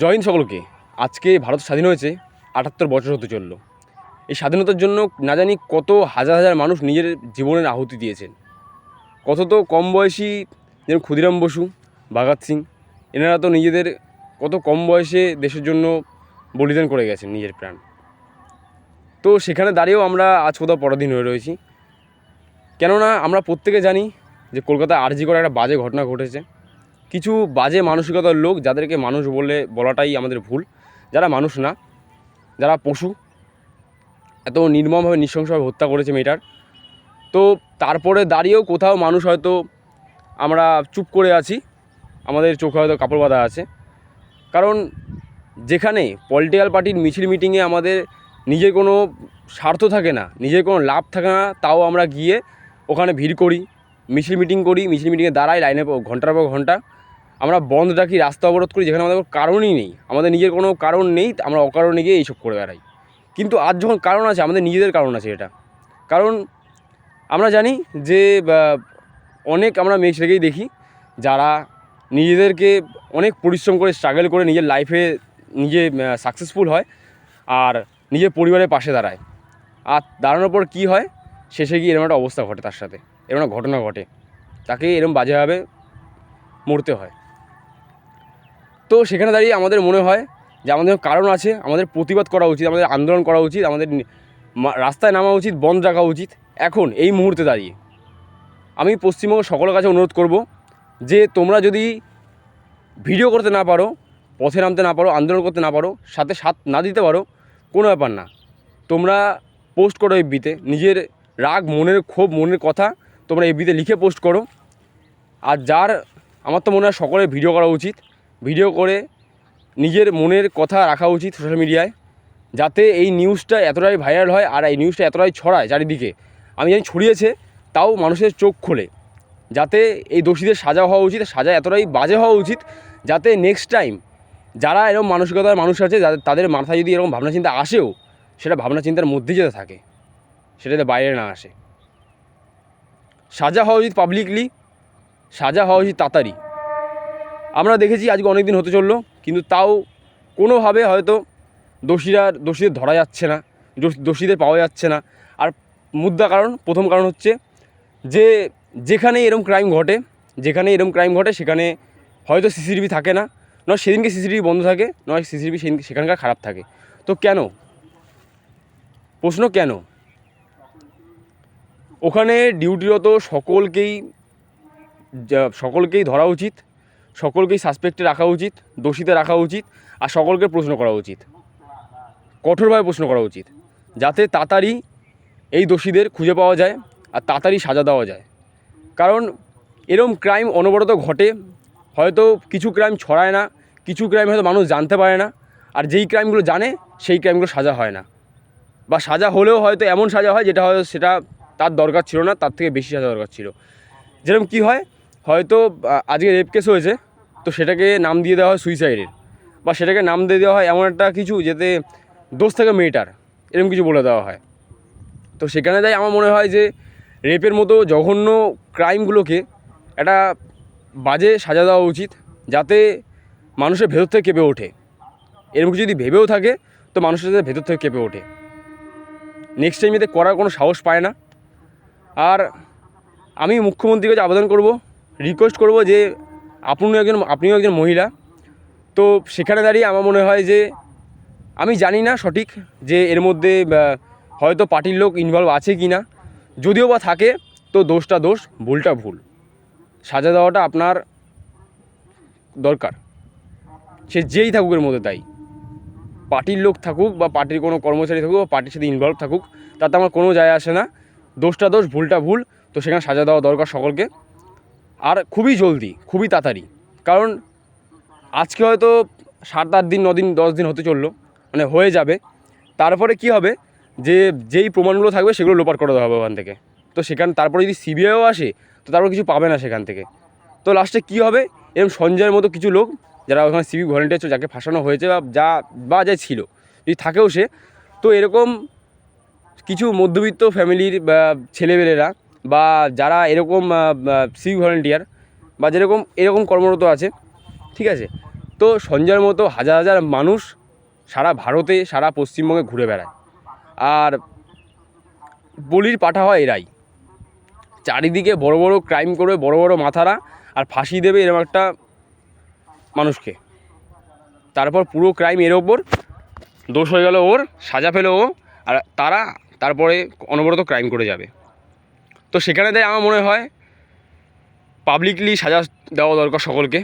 জয় হিন্দ সকলকে। আজকে ভারত স্বাধীন হয়েছে, আটাত্তর বছর হতে চলল। এই স্বাধীনতার জন্য না জানি কত হাজার হাজার মানুষ নিজের জীবনের আহুতি দিয়েছেন। কত তো কম বয়সী যেমন ক্ষুদিরাম বসু, ভগৎ সিং, এনারা তো নিজেদের কত কম বয়সে দেশের জন্য বলিদান করে গেছেন নিজের প্রাণ। তো সেখানে দাঁড়িয়েও আমরা আজ কোথাও পরাধীন হয়ে রয়েছি। কেননা আমরা প্রত্যেকে জানি যে কলকাতায় আরজি করে একটা বাজে ঘটনা ঘটেছে। কিছু বাজে মানসিকতার লোক যাদেরকে মানুষ বলে বলাটাই আমাদের ভুল। যারা মানুষ না, যারা পশু, এত নির্মমভাবে, নৃশংসভাবে হত্যা করেছে মেয়েটার। তো তারপরে দাঁড়িয়েও কোথাও মানুষ হয়তো আমরা চুপ করে আছি, আমাদের চোখে হয়তো কাপড় বাঁধা আছে। কারণ যেখানে পলিটিক্যাল পার্টির মিছিল মিটিংয়ে আমাদের নিজের কোনো স্বার্থ থাকে না, নিজের কোনো লাভ থাকে না, তাও আমরা গিয়ে ওখানে ভিড় করি, মিছিল মিটিং করি, মিছিল মিটিংয়ে দাঁড়াই, লাইনে ঘণ্টার পর ঘণ্টা। আমরা বন্ধ ডাকি রাস্তা অবরোধ করি, যেখানে আমাদের কারণই নেই। আমাদের নিজের কোনো কারণ নেই আমরা অকারণে গিয়ে এইসব করে বেড়াই। কিন্তু আজ যখন কারণ আছে, আমাদের নিজেদের কারণ আছে এটা। কারণ আমরা জানি যে অনেক আমরা মেয়ে ছেলেকেই দেখি, যারা নিজেদেরকে অনেক পরিশ্রম করে স্ট্রাগল করে নিজের লাইফে নিজে সাকসেসফুল হয় আর নিজের পরিবারের পাশে দাঁড়ায়। আর দাঁড়ানোর পর কী হয়? শেষে গিয়ে এরকম একটা অবস্থা ঘটে তার সাথে। এরকম একটা ঘটনা ঘটে। তাকে এরকম বাজেভাবে মরতে হয়। তো সেখানে দাঁড়িয়ে আমাদের মনে হয় যে আমাদের কারণ আছে, আমাদের প্রতিবাদ করা উচিত, আমাদের আন্দোলন করা উচিত, আমাদের রাস্তায় নামা উচিত বন্ধ রাখা উচিত, এখন এই মুহূর্তে দাঁড়িয়ে। আমি পশ্চিমবঙ্গ সকলের কাছে অনুরোধ করব যে তোমরা যদি ভিডিও করতে না পারো, পথে নামতে না পারো, আন্দোলন করতে না পারো, সাথে সাথ না দিতে পারো, কোনো ব্যাপার না। তোমরা পোস্ট করো এফবিতে, নিজের রাগ, মনের ক্ষোভ, মনের কথা তোমরা এফবিতে লিখে পোস্ট করো। আর যার, আমার তো মনে হয় সকলের ভিডিও করা উচিত। ভিডিও করে নিজের মনের কথা রাখা উচিত সোশ্যাল মিডিয়ায় যাতে এই নিউজটা এতটাই ভাইরাল হয় আর এই নিউজটা এতটাই ছড়ায় চারিদিকে। আমি জানি ছড়িয়েছে, তাও মানুষের চোখ খোলে। যাতে এই দোষীদের সাজা হওয়া উচিত, সাজা এতটাই বাজে হওয়া উচিত, যাতে নেক্সট টাইম যারা এরকম মানসিকতার মানুষ আছে যাদের তাদের মাথায় যদি এরকম ভাবনা চিন্তা আসেও, সেটা ভাবনা চিন্তার মধ্যেই যেতে থাকে সেটাতে বাইরে না আসে। সাজা হওয়া উচিত পাবলিকলি সাজা হওয়া উচিত তাড়াতাড়ি। আমরা দেখেছি আজকে অনেক দিন হতে চলল, কিন্তু তাও কোনোভাবে হয়তো দোষীরা, দোষীদের ধরা যাচ্ছে না দোষীদের পাওয়া যাচ্ছে না। আর মুদ্রা কারণ, প্রথম কারণ হচ্ছে যে যেখানে এরম ক্রাইম ঘটে যেখানে এরম ক্রাইম ঘটে, সেখানে হয়তো সিসিটিভি থাকে না, নয় সেদিনকে সিসিটিভি বন্ধ থাকে, নয় সিসিটিভি সেদিন, সেখানকার খারাপ থাকে। তো কেন? প্রশ্ন কেন? ওখানে ডিউটিরত সকলকেই সকলকেই ধরা উচিত। সকলকেই সাসপেক্টে রাখা উচিত দোষীতে রাখা উচিত, আর সকলকে প্রশ্ন করা উচিত। কঠোরভাবে প্রশ্ন করা উচিত, যাতে তাড়াতাড়ি এই দোষীদের খুঁজে পাওয়া যায়, আর তাড়াতাড়ি সাজা দেওয়া যায়। কারণ এরম ক্রাইম অনবরত ঘটে, হয়তো কিছু ক্রাইম ছড়ায় না, কিছু ক্রাইম হয়তো মানুষ জানতে পারে না, আর যেই ক্রাইমগুলো জানে, সেই ক্রাইমগুলো সাজা হয় না। বা সাজা হলেও হয়তো এমন সাজা হয়, যেটা হয়তো সেটা তার দরকার ছিল না, তার থেকে বেশি সাজা দরকার ছিল। যেরকম কী হয়, হয়তো আজকে রেপ কেস হয়েছে তো সেটাকে নাম দিয়ে দেওয়া হয় সুইসাইডের বা সেটাকে নাম দিয়ে দেওয়া হয় এমন একটা কিছু যাতে দোষ থাকে মেয়েটার এরকম কিছু বলে দেওয়া হয়। তো সেখানে তাই আমার মনে হয় যে রেপের মতো জঘন্য ক্রাইমগুলোকে একটা বাজে সাজা দেওয়া উচিত যাতে মানুষের ভেতর থেকে কেঁপে ওঠে। এরকম যদি ভেবেও থাকে, তো মানুষের সাথে ভেতর থেকে কেঁপে ওঠে। নেক্সট টাইম এতে করার কোনো সাহস পায় না। আর আমি মুখ্যমন্ত্রীর কাছে আবেদন করব রিকোয়েস্ট করব যে আপনিও একজন আপনিও একজন মহিলা। তো সেখানে দাঁড়িয়ে আমার মনে হয় যে, আমি জানি না সঠিক যে এর মধ্যে হয়তো পার্টির লোক ইনভলভ আছে কি না। যদিও বা থাকে, তো দোষটা দোষ, ভুলটা ভুল। সাজা দেওয়াটা আপনার দরকার। সে যেই থাকুক এর মধ্যে তাই। পার্টির লোক থাকুক বা পার্টির কোনো কর্মচারী থাকুক বা পার্টির সাথে ইনভলভ থাকুক, তাতে আমার কোনো যায় আসে না। দোষটা দোষ, ভুলটা ভুল। তো সেখানে সাজা দেওয়া দরকার সকলকে। আর খুবই জলদি, খুবই তাড়াতাড়ি। কারণ আজকে হয়তো সাত আট দিন দিন, দশ দিন হতে চলল মানে হয়ে যাবে। তারপরে কি হবে? যে, যেই প্রমাণগুলো থাকবে সেগুলো লোপাট করে দেওয়া হবে ওখান থেকে। তো সেখান, তারপরে যদি সিবিআইও আসে, তো তারপর কিছু পাবে না সেখান থেকে। তো লাস্টে কী হবে? এরকম সঞ্জয়ের মতো কিছু লোক, যারা ওখানে সিভিক ভলেন্টিয়ার ছিল, যাকে ফাঁসানো হয়েছে বা যা বা যা ছিল, যদি থাকেও সে, তো এরকম কিছু মধ্যবিত্ত ফ্যামিলির বা ছেলেমেয়েরা বা যারা এরকম সিভিক ভলেন্টিয়ার বা যেরকম, এরকম কর্মরত আছে, ঠিক আছে? তো সঞ্জয়ের মতো হাজার হাজার মানুষ সারা ভারতে, সারা পশ্চিমবঙ্গে ঘুরে বেড়ায়। আর বলির পাঠা হয় এরাই। চারিদিকে বড় বড় ক্রাইম করবে বড় বড় মাথারা আর ফাঁসি দেবে এরকম একটা মানুষকে। তারপর পুরো ক্রাইম এর ওপর দোষ হয়ে গেল ওর, সাজা পেল ও, আর তারা তারপরে অনবরত ক্রাইম করে যাবে। তো সেখানে তাই আমার মনে হয় পাবলিকলি সাজা দেওয়া দরকার সকলকে।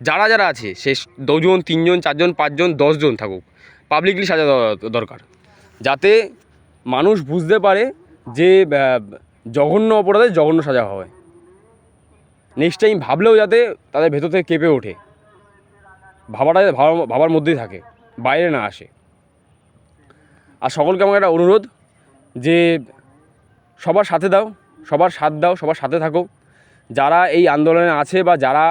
যারা যারা আছে সে দুজন, তিনজন, চারজন, পাঁচজন, দশজন থাকুক পাবলিকলি সাজা দেওয়া দরকার। যাতে মানুষ বুঝতে পারে যে জঘন্য অপরাধে জঘন্য সাজা হয়। নেক্সট টাইম ভাবলেও যাতে তাদের ভেতর থেকে কেঁপে ওঠে। ভাবাটা ভাবার মধ্যেই থাকে, বাইরে না আসে। আর সকলকে আমার একটা অনুরোধ যে, সবার সাথে দাও সবার সাথ দাও, সবার সাথে থাকো। যারা এই আন্দোলনে আছে বা যারা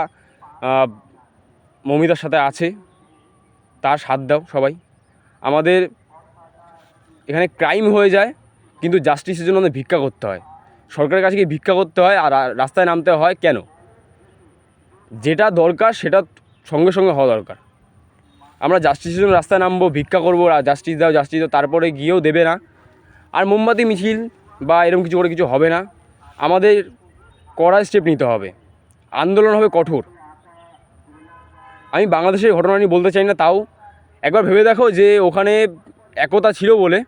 মমিতার সাথে আছে, তার সাথ দাও সবাই। আমাদের এখানে ক্রাইম হয়ে যায়, কিন্তু জাস্টিসের জন্য আমাদের ভিক্ষা করতে হয়। সরকারের কাছে গিয়ে ভিক্ষা করতে হয় আর রাস্তায় নামতে হয় কেন? যেটা দরকার সেটা সঙ্গে সঙ্গে হওয়া দরকার। আমরা জাস্টিসের জন্য রাস্তায় নামবো, ভিক্ষা করব জাস্টিস দাও জাস্টিস দাও, তারপরে গিয়েও দেবে না। আর মোমবাতি, মিছিল বা এরকম কিছু করে কিছু হবে না। আমাদের কড়া স্টেপ নিতে হবে। আন্দোলন হবে কঠোর। আমি বাংলাদেশের ঘটনা নিয়ে বলতে চাই না, তাও একবার ভেবে দেখো যে ওখানে একতা ছিল বলে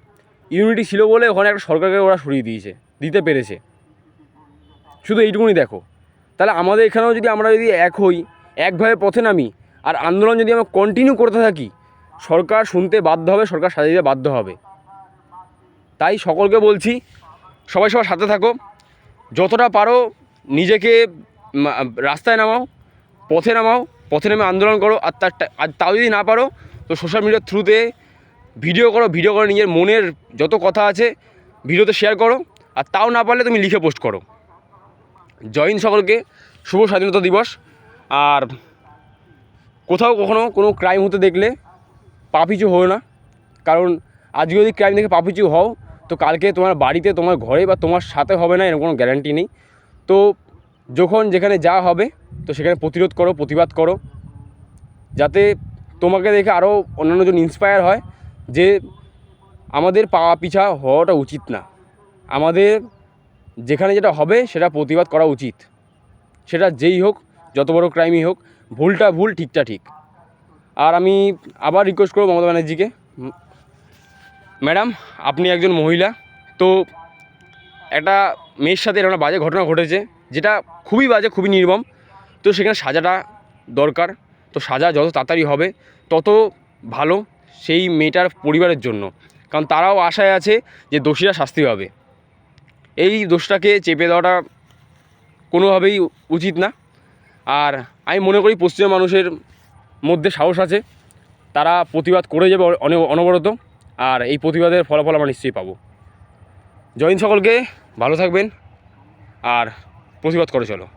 ইউনিটি ছিল বলে ওখানে একটা সরকারকে ওরা সরিয়ে দিয়েছে, দিতে পেরেছে। শুধু এইটুকুনি দেখো। তাহলে আমাদের এখানেও যদি আমরা যদি এক হই একভাবে পথে নামি, আর আন্দোলন যদি আমরা কন্টিনিউ করতে থাকি, সরকার শুনতে বাধ্য হবে, সরকার সাজিয়ে দিতে বাধ্য হবে। তাই সকলকে বলছি, সবাই সবার সাথে থাকো। যতটা পারো নিজেকে রাস্তায় নামাও, পথে নামাও, পথে নেমে আন্দোলন করো, আর তার আর তাও যদি না পারো, তো সোশ্যাল মিডিয়ার থ্রুতে ভিডিও করো ভিডিও করে নিজের মনের যত কথা আছে ভিডিওতে শেয়ার করো, আর তাও না পারলে তুমি লিখে পোস্ট করো। জয় হিন্দ সকলকে, শুভ স্বাধীনতা দিবস, আর কোথাও কখনো কোনো ক্রাইম হতে দেখলে পাপিচু হও না, কারণ আজকে যদি ক্রাইম দেখে পাপিচু হও তো কালকে তোমার বাড়িতে, তোমার ঘরে বা তোমার সাথে হবে না, এরকম কোনো গ্যারান্টি নেই। তো যখন যেখানে যা হবে, তো সেখানে প্রতিরোধ করো, প্রতিবাদ করো, যাতে তোমাকে দেখে আরও অন্যান্যজন ইন্সপায়ার হয় যে আমাদের পা পিছা হওয়াটা উচিত না। আমাদের যেখানে যেটা হবে, সেটা প্রতিবাদ করা উচিত। সেটা যেই হোক, যত বড় ক্রাইমই হোক, ভুলটা ভুল, ঠিকটা ঠিক। আর আমি আবার রিকোয়েস্ট করব মমতা ব্যানার্জিকে। ম্যাডাম, আপনি একজন মহিলা, তো একটা মেয়ের সাথে একটা বাজে ঘটনা ঘটেছে, যেটা খুবই বাজে, খুবই নির্মম। তো সেখানে সাজাটা দরকার, তো সাজা যত তাড়াতাড়ি হবে, তত ভালো সেই মেয়েটার পরিবারের জন্য। কারণ তারাও আশায় আছে যে দোষীরা শাস্তি পাবে। এই দোষটাকে চেপে দেওয়াটা কোনোভাবেই উচিত না। আর আমি মনে করি পশ্চিমা মানুষের মধ্যে সাহস আছে, তারা প্রতিবাদ করে যাবে অনে, অনবরত। আর এই প্রতিবাদের ফলাফল আমরা নিশ্চয়ই পাবো। জয়েন সকলকে, ভালো থাকবেন আর প্রতিবাদ করে চলো।